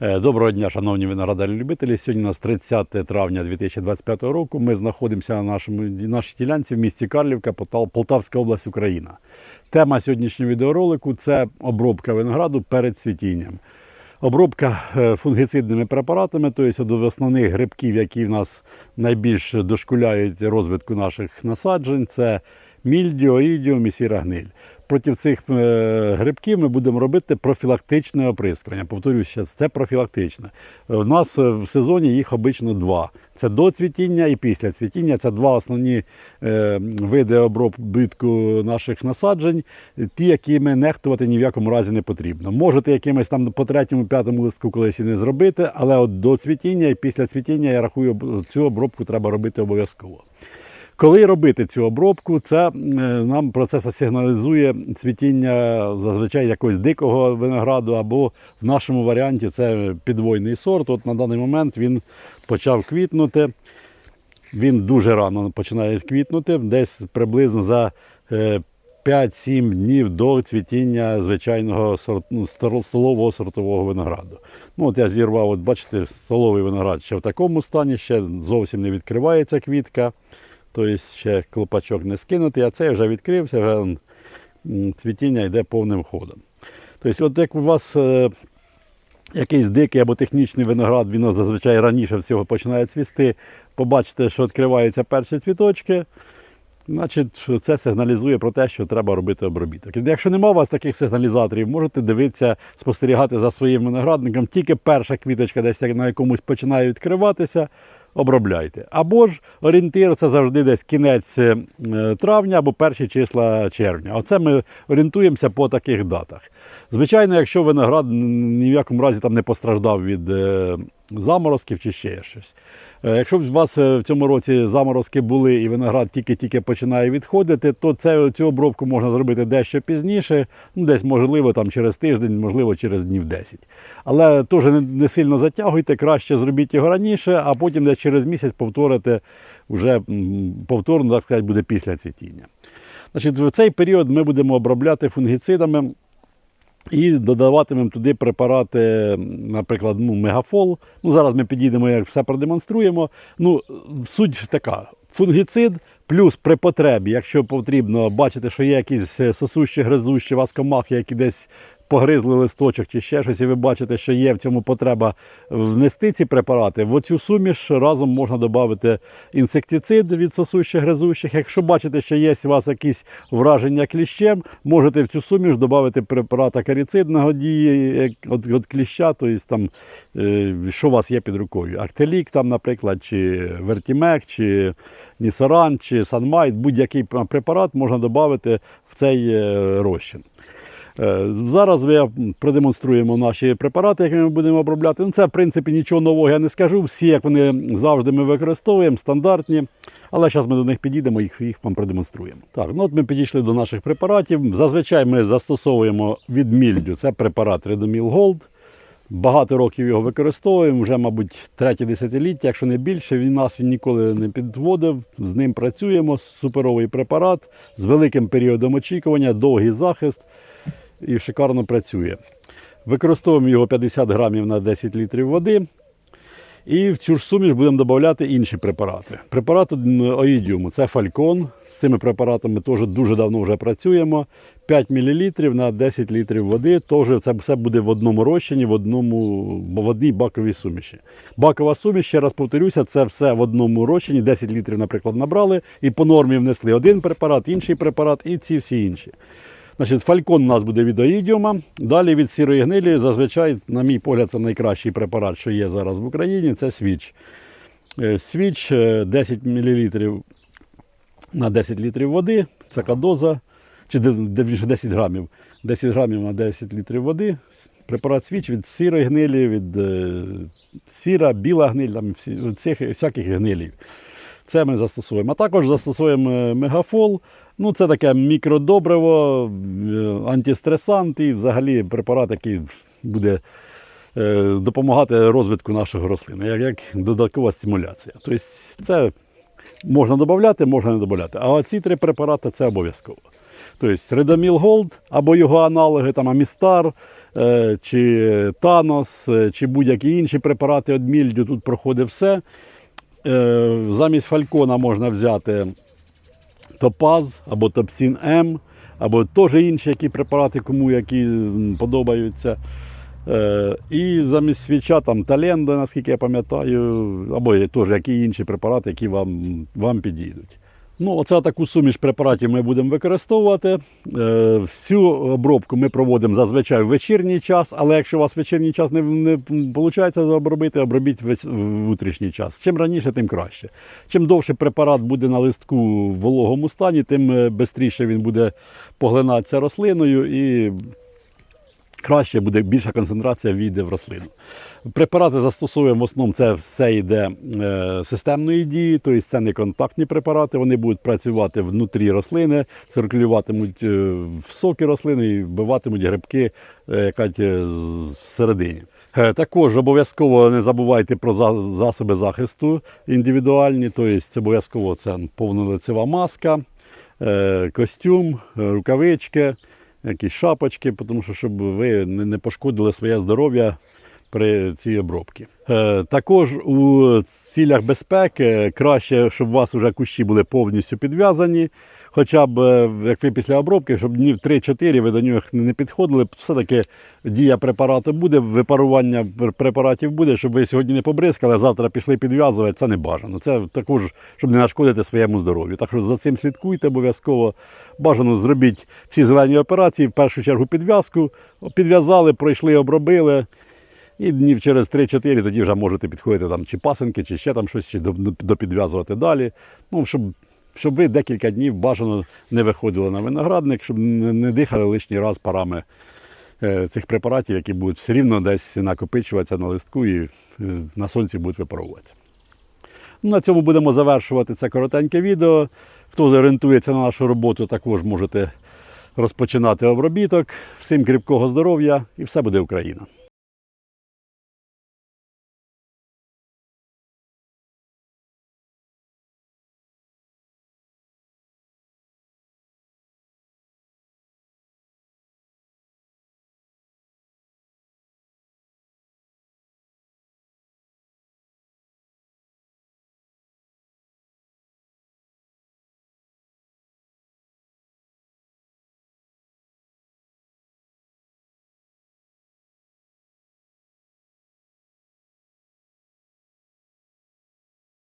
Е, Доброго дня, шановні виноградарі-любителі. Сьогодні у нас 30 травня 2025 року. Ми знаходимося на нашому, нашій ділянці в місті Карлівка, Полтавська область, Україна. Тема сьогоднішнього відеоролику це обробка винограду перед цвітінням. Обробка е, фунгіцидними препаратами, тобто до основних грибків, які в нас найбільш дошкуляють розвитку наших насаджень, це мільдіо, ідіум і сіра гниль. Проти цих е, грибків ми будемо робити профілактичне оприскування. Повторюю ще, це профілактичне. У нас е, в сезоні їх обично два. Це до цвітіння і після цвітіння. Це два основні е, види обробітку наших насаджень, ті, які ми нехтувати ні в якому разі не потрібно. Можете якимось там по третьому, п'ятому листку колись і не зробити, але от до цвітіння і після цвітіння я рахую, цю обробку треба робити обов'язково. Коли робити цю обробку, це е, нам процес сигналізує цвітіння зазвичай якогось дикого винограду, або в нашому варіанті це підвойний сорт. От на даний момент він почав квітнути. Він дуже рано починає квітнути, десь приблизно за е, 5-7 днів до цвітіння звичайного сорт, ну, столового сортового винограду. Ну, от я зірвав, от бачите, столовий виноград ще в такому стані, ще зовсім не відкривається квітка. Тобто ще клопачок не скинутий, а цей вже відкрився, вже цвітіння йде повним ходом. Тобто, от як у вас е, якийсь дикий або технічний виноград, він зазвичай раніше всього починає цвісти, побачите, що відкриваються перші цвіточки, значить це сигналізує про те, що треба робити обробіток. Якщо немає у вас таких сигналізаторів, можете дивитися, спостерігати за своїм виноградником, тільки перша квіточка десь на якомусь починає відкриватися, обробляйте. Або ж орієнтир це завжди десь кінець е, травня або перші числа червня. Оце ми орієнтуємося по таких датах. Звичайно, якщо виноград ні в якому разі там не постраждав від е, заморозків чи ще щось. Е, Якщо б у вас е, в цьому році заморозки були і виноград тільки-тільки починає відходити, то це, цю обробку можна зробити дещо пізніше, ну, десь можливо там через тиждень, можливо через днів 10. Але теж не, не сильно затягуйте, краще зробіть його раніше, а потім десь через місяць повторите вже повторно, так сказати, буде після цвітіння. Значить, в цей період ми будемо обробляти фунгіцидами. І додаватимемо туди препарати, наприклад, ну, мегафол. Ну, зараз ми підійдемо, як все продемонструємо. Ну, суть така: фунгіцид плюс при потребі, якщо потрібно бачити, що є якісь сосущі, гризущі вас комахи, які десь погризли листочок чи ще щось, і ви бачите, що є в цьому потреба внести ці препарати. В оцю суміш разом можна додати інсектицид від сосущих гризущих. Якщо бачите, що є у вас якісь враження кліщем, можете в цю суміш додати препарат акарицидного дії от кліща, тобто там, е, що у вас є під рукою. Актелік, там, наприклад, чи вертімек, чи нісоран, чи санмайт, будь-який препарат можна додати в цей е, розчин. Е, Зараз ми продемонструємо наші препарати, які ми будемо обробляти. Ну, це, в принципі, нічого нового я не скажу. Всі, як вони завжди ми використовуємо, стандартні. Але зараз ми до них підійдемо, їх, їх вам продемонструємо. Так, ну от ми підійшли до наших препаратів. Зазвичай ми застосовуємо від мільдю. Це препарат Redomil Gold. Багато років його використовуємо, вже, мабуть, третє десятиліття, якщо не більше, він нас він ніколи не підводив. З ним працюємо. Суперовий препарат з великим періодом очікування, довгий захист і шикарно працює. Використовуємо його 50 грамів на 10 літрів води. І в цю ж суміш будемо додати інші препарати. Препарат оїдіуму це фалькон. З цими препаратами теж дуже давно вже працюємо. 5 мл на 10 літрів води. Теж це все буде в одному розчині, в, одному, в одній баковій суміші. Бакова суміш, ще раз повторюся, це все в одному розчині. 10 літрів, наприклад, набрали і по нормі внесли один препарат, інший препарат і ці всі інші. Значить, фалькон у нас буде від оїдіума. Далі від сірої гнилі, зазвичай, на мій погляд, це найкращий препарат, що є зараз в Україні, це свіч. Свіч е, 10 мл на 10 літрів води, це кадоза, чи де- де- вірніше, 10 грамів. 10 грамів на 10 літрів води. Препарат свіч від сірої гнилі, від е, сіра, біла гниль, там, всі, цих, всяких гнилів. Це ми застосуємо. А також застосуємо е, мегафол. Ну, це таке мікродобриво, е, антистресант і взагалі препарат, який буде е, допомагати розвитку нашого рослини, як, як додаткова стимуляція. Тобто це можна додати, можна не додати. А ці три препарати це обов'язково. Тобто Редоміл Голд або його аналоги, там Амістар, е, чи Танос, чи будь-які інші препарати від мільдю, тут проходить все. Замість фалькона можна взяти Топаз або Топсін М, або теж інші які препарати, кому які подобаються. Е, і замість свіча там Таленда, наскільки я пам'ятаю, або теж які інші препарати, які вам, вам підійдуть. Ну, оце таку суміш препаратів ми будемо використовувати. Е, всю обробку ми проводимо зазвичай в вечірній час, але якщо у вас вечірній час не, не виходить обробити, обробіть в утрішній час. Чим раніше, тим краще. Чим довше препарат буде на листку в вологому стані, тим швидше він буде поглинатися рослиною і краще буде більша концентрація війде в рослину. Препарати застосовуємо в основному це все йде е, системної дії, тобто це не контактні препарати, вони будуть працювати внутрі рослини, циркулюватимуть е, в соки рослини і вбиватимуть грибки е, всередині. Також обов'язково не забувайте про за- засоби захисту індивідуальні, тобто це обов'язково це повнолицева маска, костюм, рукавички, якісь шапочки, тому що щоб ви не пошкодили своє здоров'я при цій обробці. Е, також у цілях безпеки краще, щоб у вас вже кущі були повністю підв'язані. Хоча б е, як ви після обробки, щоб днів 3-4 ви до нього не підходили, все-таки дія препарату буде, випарування препаратів буде, щоб ви сьогодні не побризкали, а завтра пішли підв'язувати, це не бажано. Це також, щоб не нашкодити своєму здоров'ю. Так що за цим слідкуйте обов'язково. Бажано зробіть всі зелені операції, в першу чергу підв'язку. Підв'язали, пройшли, обробили. І днів через 3-4 тоді вже можете підходити там чи пасенки, чи ще там щось, чи допідв'язувати далі. Ну, щоб, щоб ви декілька днів бажано не виходили на виноградник, щоб не, дихали лишній раз парами е, цих препаратів, які будуть все рівно десь накопичуватися на листку і е, на сонці будуть випаровуватися. Ну, на цьому будемо завершувати це коротеньке відео. Хто орієнтується на нашу роботу, також можете розпочинати обробіток. Всім кріпкого здоров'я і все буде Україна!